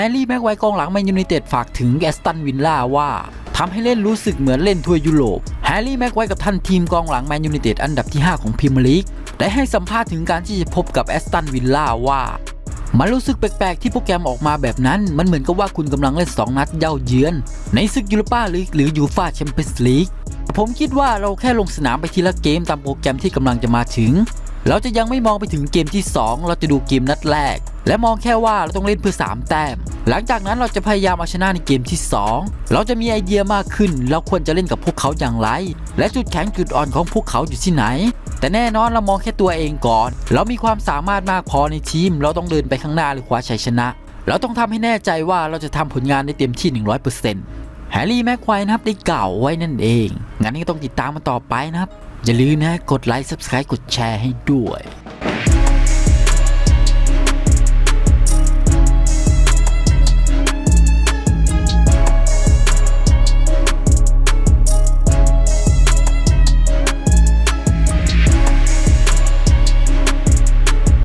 แฮร์รี่แม็กไวกองหลังแมนยูไนเต็ดฝากถึงแอสตันวินล่าว่าทำให้เล่นรู้สึกเหมือนเล่นทัวร์ยุโรป แฮร์รี่แม็กไวกับท่านทีมกองหลังแมนยูไนเต็ดอันดับที่ 5 ของพรีเมียร์ลีก ได้ให้สัมภาษณ์ถึงการที่จะพบกับแอสตันวินล่าว่ามันรู้สึกแปลกๆ ที่โปรแกรมออกมาแบบนั้น มันเหมือนกับว่าคุณกำลังเล่น 2 นัดเย่าเยือน ในศึกยูโรปาลีกหรือยูฟาแชมเปี้ยนส์ลีก ผมคิดว่าเราแค่ลงสนามไปทีละเกมตามโปรแกรมที่กำลังจะมาถึง เราจะยังไม่มองไปถึงเกมที่ 2 เราจะดูเกมนัดแรก และมองแค่ว่าเราต้องเล่นเพื่อ 3 แต้ม หลังจากนั้นเราจะพยายามเอาชนะในเกมที่ 2 เราจะมีไอเดียมากขึ้น เราควรจะเล่นกับพวกเขาอย่างไร และจุดแข็งจุดอ่อนของพวกเขาอยู่ที่ไหน แต่แน่นอนเรามองแค่ตัวเองก่อน เรามีความสามารถมากพอในทีม เราต้องเดินไปข้างหน้าหรือคว้าชัยชนะ เราต้องทำให้แน่ใจว่าเราจะทำผลงานได้เต็มที่ 100%แฮร์รี่แม็กควายนะครับได้กล่าวไว้นั่นเองงั้นก็ต้องติดตามมันต่อไปนะครับอย่าลืมนะกดไลค์ Subscribe กดแชร์ให้ด้วย